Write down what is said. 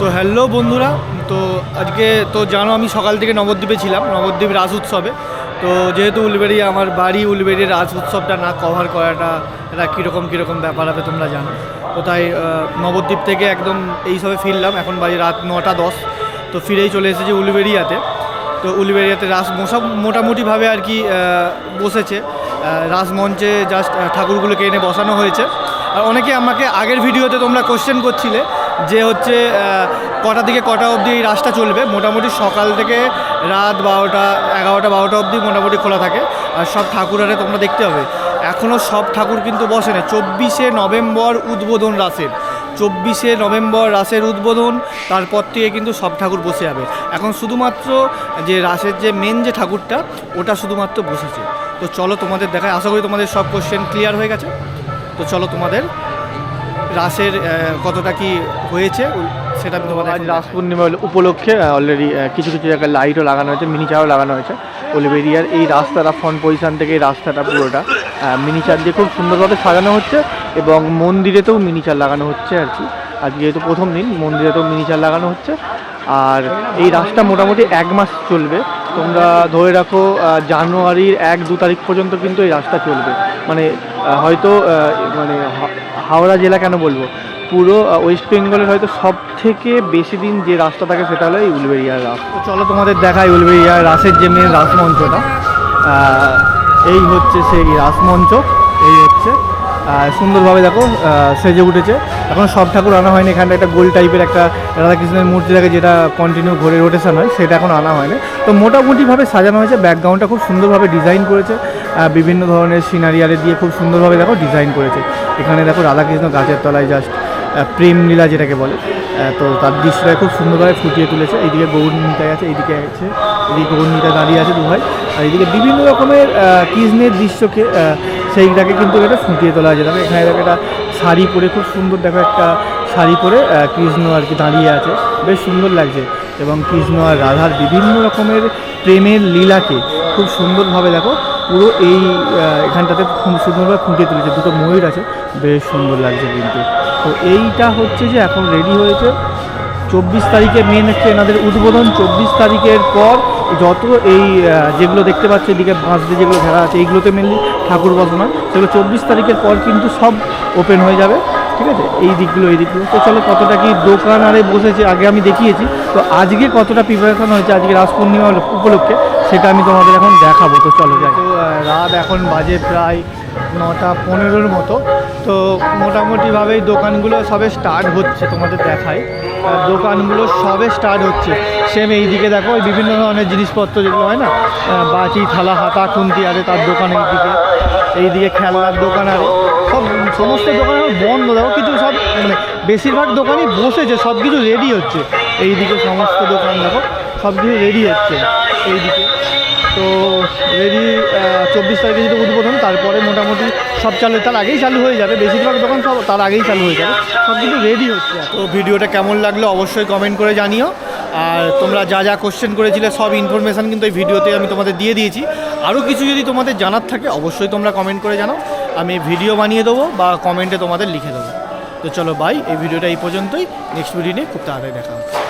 তো হ্যালো বন্ধুরা, তো আজকে তো জানো আমি সকাল থেকে নবদ্বীপে ছিলাম, নবদ্বীপ রাস উৎসবে। তো যেহেতু উলবেড়ি আমার বাড়ি উলবেড়ির রাস উৎসবটা না কভার করাটা এটা কীরকম কীরকম ব্যাপার হবে তোমরা জানো। তো তাই নবদ্বীপ থেকে একদম এই সবে ফিরলাম, এখন বাজে রাত নটা দশ। তো ফিরেই চলে এসেছি উলবেড়িয়াতে। তো উলবেড়িয়াতে রাস মোসা, মোটামুটিভাবে আর কি বসেছে। রাসমঞ্চে জাস্ট ঠাকুরগুলোকে এনে বসানো হয়েছে। আর অনেকে আমাকে আগের ভিডিওতে তোমরা কোশ্চেন করছিলে যে হচ্ছে কটা থেকে কটা অবধি এই রাসটা চলবে, মোটামুটি সকাল থেকে রাত বারোটা, এগারোটা বারোটা অবধি মোটামুটি খোলা থাকে, আর সব ঠাকুর আরে তোমরা দেখতে হবে। এখনও সব ঠাকুর কিন্তু বসে না চব্বিশে নভেম্বর উদ্বোধন রাসের। চব্বিশে নভেম্বর রাসের উদ্বোধন, তারপর থেকে কিন্তু সব ঠাকুর বসে যাবে। এখন শুধুমাত্র যে রাসের যে মেন যে ঠাকুরটা, ওটা শুধুমাত্র বসেছে। তো চলো তোমাদের দেখায় আশা করি তোমাদের সব কোশ্চেন ক্লিয়ার হয়ে গেছে। তো চলো তোমাদের রাসের কতটা কি হয়েছে সেটা আমি তোমাদের আজ রাস পূর্ণিমা উপলক্ষে অলরেডি কিছু কিছু জায়গায় লাইটও লাগানো হয়েছে মিনি চারও লাগানো হয়েছে। ওলিবেরিয়ার এই রাস্তাটা ফ্রন্ট পজিশন থেকে এই রাস্তাটা পুরোটা মিনি চার দিয়ে খুব সুন্দরভাবে সাজানো হচ্ছে এবং মন্দিরেতেও মিনি চার লাগানো হচ্ছে আর কি। আজকে যেহেতু প্রথম দিন মন্দিরেতেও মিনি চার লাগানো হচ্ছে। আর এই রাস্তা মোটামুটি এক মাস চলবে। তোমরা ধরে রাখো জানুয়ারির এক, দু তারিখ পর্যন্ত কিন্তু এই রাস্তা চলবে। মানে হয়তো মানে হাওড়া জেলা কেন বলব? পুরো ওয়েস্ট বেঙ্গলের হয়তো সব থেকে বেশি দিন যে রাস্তা থাকে সেটা হলো এই উলবেরিয়ার রাস তো চলো তোমাদের দেখাই উলবেরিয়ার রাসের যে মেন রাসমঞ্চটা এই হচ্ছে সেই রাসমঞ্চ এই হচ্ছে সুন্দরভাবে দেখো সেজে উঠেছে। এখন সব ঠাকুর আনা হয়নি এখানটা একটা গোল টাইপের একটা রাধাকৃষ্ণের মূর্তি থাকে, যেটা কন্টিনিউ ঘুরে রোটেশন হয়, সেটা এখন আনা হয়নি। তো মোটামুটিভাবে সাজানো হয়েছে ব্যাকগ্রাউন্ডটা খুব সুন্দরভাবে ডিজাইন করেছে বিভিন্ন ধরনের সিনারিয়ারে দিয়ে খুব সুন্দরভাবে দেখো ডিজাইন করেছে। এখানে দেখো রাধাকৃষ্ণ গাছের তলায় জাস্ট প্রেম লীলা যেটাকে বলে তো তার দৃশ্যটা খুব সুন্দরভাবে ফুটিয়ে তুলেছে। এইদিকে গৌর নিতাই আছে, এইদিকে আছে এদিকে গৌর নিতাই দাঁড়িয়ে আছে দুভাই। আর এইদিকে বিভিন্ন রকমের কৃষ্ণের দৃশ্যকে সেইটাকে কিন্তু এটা ফুটিয়ে তোলা হয়েছে। দেখো, এখানে দেখো একটা শাড়ি পরে খুব সুন্দর দেখো একটা শাড়ি পরে কৃষ্ণ আর কি দাঁড়িয়ে আছে। বেশ সুন্দর লাগছে। এবং কৃষ্ণ আর রাধার বিভিন্ন রকমের প্রেমের লীলাকে খুব সুন্দরভাবে দেখো, পুরো এই এখানটাতে খুব সুন্দরভাবে ফুটিয়ে তুলেছে। দুটো ময়ূর আছে, বেশ সুন্দর লাগছে কিন্তু। তো এইটা হচ্ছে যে এখন রেডি হয়েছে চব্বিশ তারিখে মেন হচ্ছে এনাদের উদ্বোধন। চব্বিশ তারিখের পর যত এই যেগুলো দেখতে পাচ্ছি, এদিকে বাঁশ দিয়ে যেগুলো ঘেরা আছে, এইগুলোতে মেনলি ঠাকুর বসানো। সেগুলো চব্বিশ তারিখের পর কিন্তু সব ওপেন হয়ে যাবে, ঠিক আছে? এই দিকগুলো এই দিকগুলো। তো চলো, কতটা কি দোকান আরে বসেছে, আগে আমি দেখিয়েছি। তো আজকে কতটা প্রিপারেশন হয়েছে আজকে রাস পূর্ণিমা উপলক্ষে, সেটা আমি তোমাদের এখন দেখাবো। তো চলো, যাই। তো রাত এখন বাজে প্রায় নটা পনেরোর মতো। তো মোটামুটিভাবেই দোকানগুলো সবে স্টার্ট হচ্ছে তোমাদের আর দোকানগুলো সবে স্টার্ট হচ্ছে। সেম এইদিকে দেখো, ওই বিভিন্ন ধরনের জিনিসপত্র যেগুলো হয় না বাটি, থালা, হাতা, খুন্তি আছে তার দোকান এইদিকে এইদিকে খেলনার দোকান আর সব সমস্ত দোকান বন্ধ। দেখো কিছু সব মানে বেশিরভাগ দোকানই বসেছে, সব কিছু রেডি হচ্ছে। এইদিকে সমস্ত দোকান দেখো, সব কিছু রেডি হচ্ছে। এইদিকে তো রেডি চব্বিশ তারিখে যদি উদ্বোধন, তারপরে মোটামুটি সব চালু, তার আগেই চালু হয়ে যাবে। বেশিরভাগ দোকান সব, তার আগেই চালু হয়ে যাবে। সব কিছু রেডি হচ্ছে তো ভিডিওটা কেমন লাগল অবশ্যই কমেন্ট করে জানিও। আর তোমরা যা যা কোশ্চেন করেছিলে, সব ইনফরমেশান কিন্তু এই ভিডিওতে আমি তোমাদের দিয়ে দিয়েছি। আরও কিছু যদি তোমাদের জানার থাকে, অবশ্যই তোমরা কমেন্ট করে জানাও। আমি ভিডিও বানিয়ে দেবো বা কমেন্টে তোমাদের লিখে দেবো। তো চলো বাই এই ভিডিওটা এই পর্যন্তই। নেক্সট ভিডিও নিয়ে খুব তাড়াতাড়ি দেখা হচ্ছে।